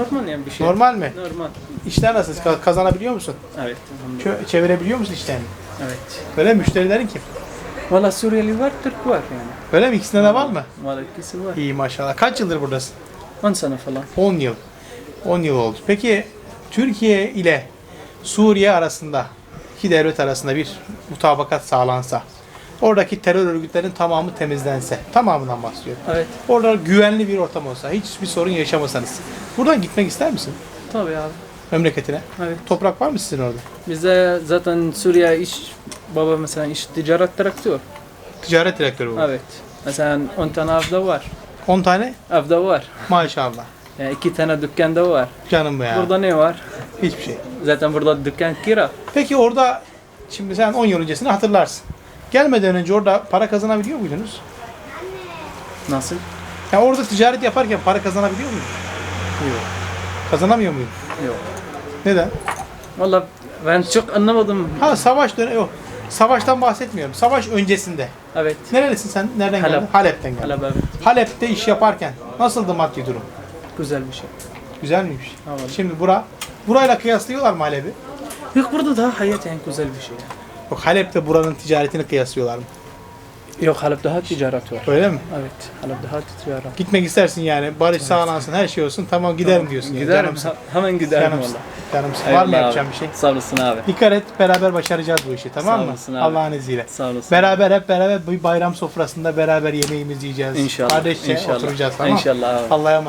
Normal yani bir şey. Normal mi? Normal. İşler nasıl? Ka- Kazanabiliyor musun? Evet. Çö- çevirebiliyor musun işlerini? Evet. Böyle müşterilerin kim? Valla Suriyeli var, Türk var yani. Öyle mi? İkisinde de var mı? Valla ikisi var. İyi maşallah. Kaç yıldır buradasın? 10 sene falan. 10 yıl. 10 yıl oldu. Peki Türkiye ile Suriye arasında iki devlet arasında bir mutabakat sağlansa oradaki terör örgütlerinin tamamı temizlense tamamından bahsediyorum. Evet. Orada güvenli bir ortam olsa hiçbir sorun yaşamasanız buradan gitmek ister misin Tabii abi. memleketine? Evet. Toprak var mı sizin orada? Bizde zaten Suriye iş, baba mesela iş ticaret traktör. Ticaret direktörü bu. Evet. Mesela 10 tane evde var. 10 tane Evde var. maşallah. Yani iki tane dükkanda var. Canım be ya. Burada ne var? Hiçbir şey. Zaten burada dükkan kira. Peki orada şimdi sen 10 yıl öncesini hatırlarsın. Gelmeden önce orada para kazanabiliyor muydunuz? Nasıl? Ya orada ticaret yaparken para kazanabiliyor muydun? Yok. Kazanamıyor muydun? Yok. Neden? Valla ben çok anlamadım. Ha savaş dönemi yok. Savaştan bahsetmiyorum. Savaş öncesinde. Evet. Nerelisin sen? Nereden Halep. geldin? Halep'ten geldin. Hala evet. Halep'te iş yaparken nasıldı maddi durum? Güzel bir şey. Güzel miymiş? Evet. Şimdi bura burayla kıyaslıyorlar mı Halep'i? Yok burada daha hayat yani güzel bir şey. Yok Halep'te buranın ticaretini kıyaslıyorlar mı? Yok Halep daha ticaret var. Öyle mi? Evet. Halep daha ticaret. Gitmek istersin yani. Barış sağlansın, her şey olsun. Tamam giderim diyorsun. yani. Giderim. Canımsın. ha- hemen giderim Canımsın. valla. Canımsın. Var mı yapacağım bir şey? Sağ olasın abi. Dikkat et, beraber başaracağız bu işi tamam Sağ mı? olasın abi. Allah'ın izniyle. Sağ olasın. Beraber hep beraber bir bayram sofrasında beraber yemeğimizi yiyeceğiz. İnşallah. Kardeşçe İnşallah. oturacağız tamam mı? İnşallah abi. Allah'a emanet.